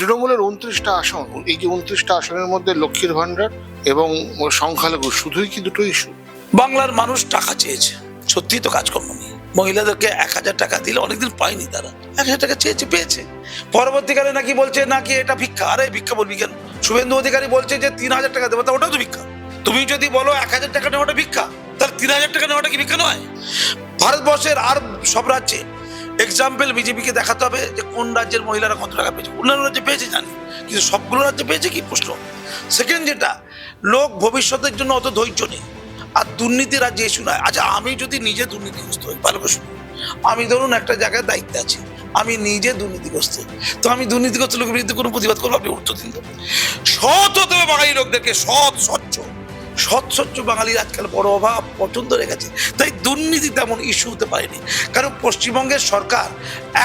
তৃণমূলের উনত্রিশটা আসন, এই যে উনত্রিশটা আসনের মধ্যে লক্ষ্মীর ভান্ডার এবং সংখ্যালঘু, শুধুই কি দুটো ইস্যু বাংলার মানুষ টাকা চেয়েছে সত্যি তো কাজকর্ম নেই। মহিলাদেরকে এক হাজার টাকা দিলে অনেকদিন পায়নি তারা, এক হাজার টাকা চেয়েছে, পেয়েছে। পরবর্তীকালে নাকি বলছে, নাকি এটা ভিক্ষা? আরে, ভিক্ষা বলবি কেন? শুভেন্দু অধিকারী বলছে যে, তিন হাজার টাকা দেবো। তা ওটাও তো ভিক্ষা। তুমি যদি বলো, এক হাজার টাকা নেওয়াটা ভিক্ষা, তাহলে তিন হাজার টাকা নেওয়াটা কি ভিক্ষা নয়? ভারতবর্ষের আর সব রাজ্যে এক্সাম্পল বিজেপিকে দেখাতে হবে যে কোন রাজ্যের মহিলারা কত টাকা পেয়েছে। অন্যান্য রাজ্যে পেয়েছে, জানি। কিন্তু সবগুলো রাজ্যে পেয়েছে কি? প্রশ্ন। সেকেন্ড যেটা, লোক ভবিষ্যতের জন্য অত ধৈর্য নেই। আর দুর্নীতি রাজ্যে ইস্যু নয়। আচ্ছা আমি যদি নিজে দুর্নীতিগ্রস্ত হই, ভালো করে আমি ধরুন একটা জায়গায় দায়িত্বে আছি। আমি নিজে দুর্নীতিগ্রস্ত। তো আমি দুর্নীতিগ্রস্ত লোকের বিরুদ্ধে কোনো প্রতিবাদ করব? আপনি উত্তর দিন। সৎ হতে হবে বাঙালি লোকদেরকে। সৎ, স্বচ্ছ। সৎ স্বচ্ছ বাঙালির আজকাল বড় অভাব পছন্দ রেখেছে। তাই দুর্নীতি তেমন ইস্যু হতে পারেনি। কারণ পশ্চিমবঙ্গের সরকার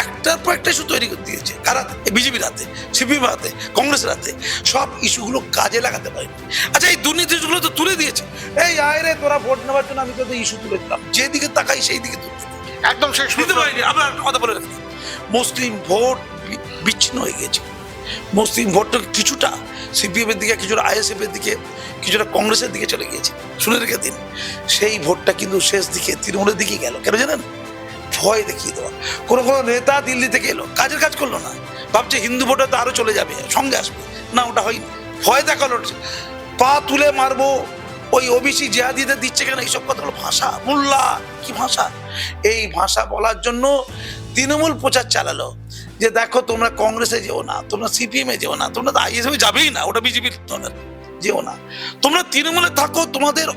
একটার পর একটা ইস্যু তৈরি করে দিয়েছে। কারা বিজেপির হাতে সিপিএম হাতে কংগ্রেসের হাতে। সব ইস্যুগুলো কাজে লাগাতে পারেনি। আচ্ছা এই দুর্নীতিগুলো তো তুলে দিয়েছে। এই আয় রে তোরা ভোট নেওয়ার জন্য আমি তোদের ইস্যু তুলে দিলাম। যেদিকে তাকাই সেই দিকে দুর্নীতি। একদম শেষ দিতে পারিনি। আমরা কথা বলে রাখি। মুসলিম ভোট বিচ্ছিন্ন হয়ে গেছে মুসলিম ভোটটা কিছুটা সিপিএমের দিকে, কিছুটা আইএসএফ এর দিকে, কিছুটা কংগ্রেসের দিকে চলে গিয়েছে। শুনে রেখে দিন, সেই ভোটটা কিন্তু শেষ দিকে, তৃণমূলের দিকে গেল। কেন জানেন? ভয় দেখিয়ে দেওয়া। কোনো কোনো নেতা দিল্লি থেকে এলো, কাজের কাজ করল না। ভাবছে হিন্দু ভোটে তো আরও চলে যাবে, সঙ্গে আসবে। না, ওটা হয়নি। ভয় দেখাল পা তুলে মারবো, ওই ওবিসি জেহাদিদের দিচ্ছে কেন? এইসব কথাগুলো ভাষা, মোল্লা, কি ভাষা? এই ভাষা বলার জন্য তৃণমূল প্রচার চালালো। যে দেখো তোমরা কংগ্রেসে যেও না, তোমরা সিপিএম যেও না, তোমরা তো আইএসএফ যাবেই না, ওটা বিজেপির দলের যেও না। তোমরা তৃণমূলে থাকো, তোমাদের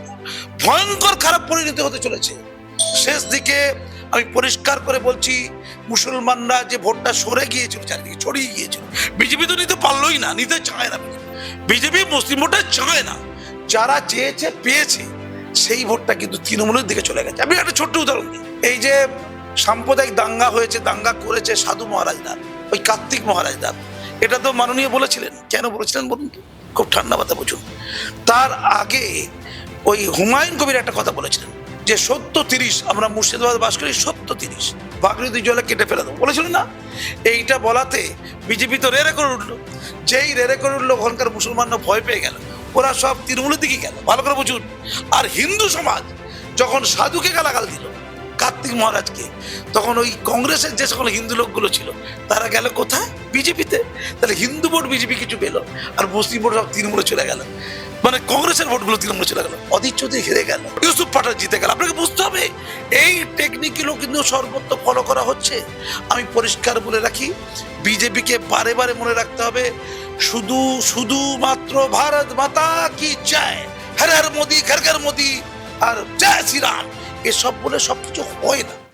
ভয়ঙ্কর খারাপ পরিণতি হতে চলেছে। শেষ দিকে আমি পরিষ্কার করে বলছি, মুসলমানরা যে ভোটটা সরে গিয়েছিল, চারিদিকে ছড়িয়ে গিয়েছিল, বিজেপি তো নিতে পারলোই না, নিতে চায় না বিজেপি মুসলিম ভোটটা চায় না, যারা চেয়েছে, পেয়েছে, সেই ভোটটা কিন্তু তৃণমূলের দিকে চলে গেছে। আমি একটা ছোট্ট উদাহরণ দিই। এই যে সাম্প্রদায়িক দাঙ্গা হয়েছে, দাঙ্গা করেছে সাধু মহারাজরা, ওই কার্তিক মহারাজরা। এটা তো মাননীয় বলেছিলেন। কেন বলেছিলেন বলুন তো? খুব ঠান্ডা মাথা বুঝুন তার আগে ওই হুমায়ুন কবির একটা কথা বলেছিলেন, যে সত্য তিরিশ, আমরা মুর্শিদাবাদ বাস করি সত্য তিরিশ। বাগরিদি জলে কেটে ফেলে দেবো। বলেছিলেন না? এইটা বলাতে বিজেপি তো রেড়ে করে উঠল। যেই রেড়ে করে উঠল, ওখানকার মুসলমানরা ভয় পেয়ে গেল। ওরা সব তৃণমূলের দিকে গেল। ভালো করে বুঝুন। আর হিন্দু সমাজ যখন সাধুকে গালাগাল দিল কার্তিক মহারাজকে। তখন ওই কংগ্রেসের যে সকল হিন্দু লোকগুলো ছিল, তারা গেল কোথায়? বিজেপিতে। তাহলে হিন্দু ভোট বিজেপি কিছু পেল, আর মুসলিম ভোট সব তৃণমূলে চলে গেল। মানে কংগ্রেসের ভোটগুলো তৃণমূলে চলে গেল। অধীর চৌধুরী হেরে গেল। ইউসুফ পাঠান জিতে গেল। আপনাকে বুঝতে হবে, এই টেকনিকগুলো কিন্তু সর্বত্র ফলো করা হচ্ছে। আমি পরিষ্কার বলে রাখি, বিজেপিকে বারে বারে মনে রাখতে হবে, শুধু, শুধুমাত্র ভারত মাতা কি জয় হর হর মোদি, ঘর ঘর মোদি, আর জয় শ্রীরাম। এসব বলে সব কিছু হয় না।